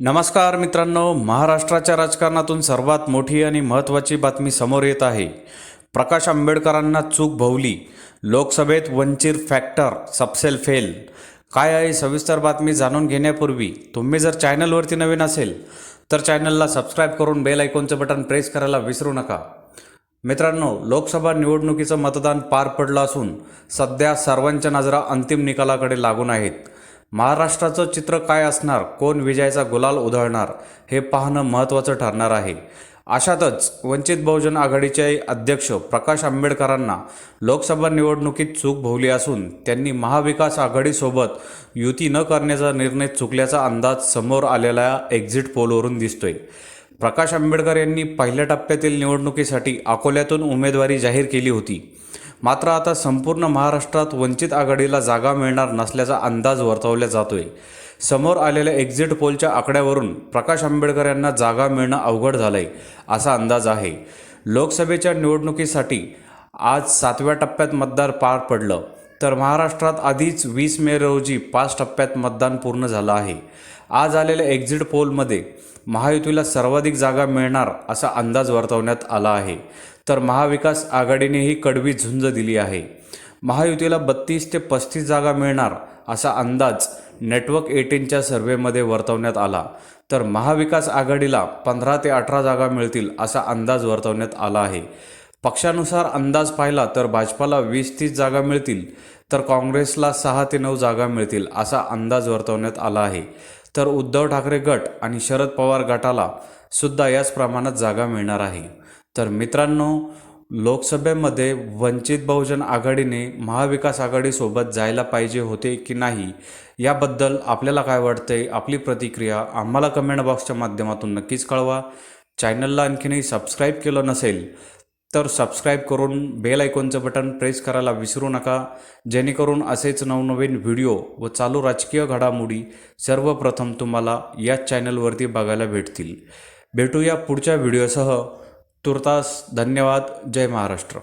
नमस्कार मित्रांनो महाराष्ट्राच्या राजकारणातून सर्वात मोठी आणि महत्त्वाची बातमी समोर येत आहे. प्रकाश आंबेडकरांना चूक भोवली. लोकसभेत वंचित फॅक्टर सबसेल फेल. काय आहे सविस्तर बातमी जाणून घेण्यापूर्वी तुम्ही जर चॅनलवरती नवीन असेल तर चॅनलला सबस्क्राईब करून बेल आयकॉनचं बटन प्रेस करायला विसरू नका. मित्रांनो लोकसभा निवडणुकीचं मतदान पार पडलं असून सध्या सर्वांच्या नजरा अंतिम निकालाकडे लागून आहेत. महाराष्ट्राचं चित्र काय असणार? कोण विजयाचा गुलाल उधळणार? हे पाहणं महत्त्वाचं ठरणार आहे. अशातच वंचित बहुजन आघाडीचे अध्यक्ष प्रकाश आंबेडकरांना लोकसभा निवडणुकीत चूक भोवली असून त्यांनी महाविकास आघाडीसोबत युती न करण्याचा निर्णय चुकल्याचा अंदाज समोर आलेल्या एक्झिट पोलवरून दिसतोय. प्रकाश आंबेडकर यांनी पहिल्या टप्प्यातील निवडणुकीसाठी अकोल्यातून उमेदवारी जाहीर केली होती. मात्र आता संपूर्ण महाराष्ट्रात वंचित आघाडीला जागा मिळणार नसल्याचा अंदाज वर्तवला जातोय. समोर आलेल्या एक्झिट पोलच्या आकड्यावरून प्रकाश आंबेडकर यांना जागा मिळणं अवघड झालंय असा अंदाज आहे. लोकसभेच्या निवडणुकीसाठी आज सातव्या टप्प्यात मतदार पार पडलं. तर महाराष्ट्रात आधीच वीस मे रोजी पाच टप्प्यात मतदान पूर्ण झालं आहे. आज आलेल्या एक्झिट पोलमध्ये महायुतीला सर्वाधिक जागा मिळणार असा अंदाज वर्तवण्यात आला आहे. तर महाविकास आघाडीनेही कडवी झुंज दिली आहे. महायुतीला बत्तीस ते पस्तीस जागा मिळणार असा अंदाज नेटवर्क एटीनच्या सर्व्हेमध्ये वर्तवण्यात आला. तर महाविकास आघाडीला पंधरा ते अठरा जागा मिळतील असा अंदाज वर्तवण्यात आला आहे. पक्षानुसार अंदाज पाहिला तर भाजपाला वीस तीस जागा मिळतील तर काँग्रेसला सहा ते नऊ जागा मिळतील असा अंदाज वर्तवण्यात आला आहे. तर उद्धव ठाकरे गट आणि शरद पवार गटाला सुद्धा याच प्रमाणात जागा मिळणार आहे. तर मित्रांनो लोकसभेमध्ये वंचित बहुजन आघाडीने महाविकास आघाडीसोबत जायला पाहिजे होते की नाही याबद्दल आपल्याला काय वाटतंय आपली प्रतिक्रिया आम्हाला कमेंट बॉक्सच्या माध्यमातून नक्कीच कळवा. चॅनलला आणखीनही सबस्क्राईब केलं नसेल तर सबस्क्राईब करून बेल आयकॉनचं बटन प्रेस करायला विसरू नका. जेणेकरून असेच नवनवीन व्हिडिओ व चालू राजकीय घडामोडी सर्वप्रथम तुम्हाला याच चॅनलवरती बघायला भेटतील. भेटूया पुढच्या व्हिडिओसह तुर्तास धन्यवाद. जय महाराष्ट्र.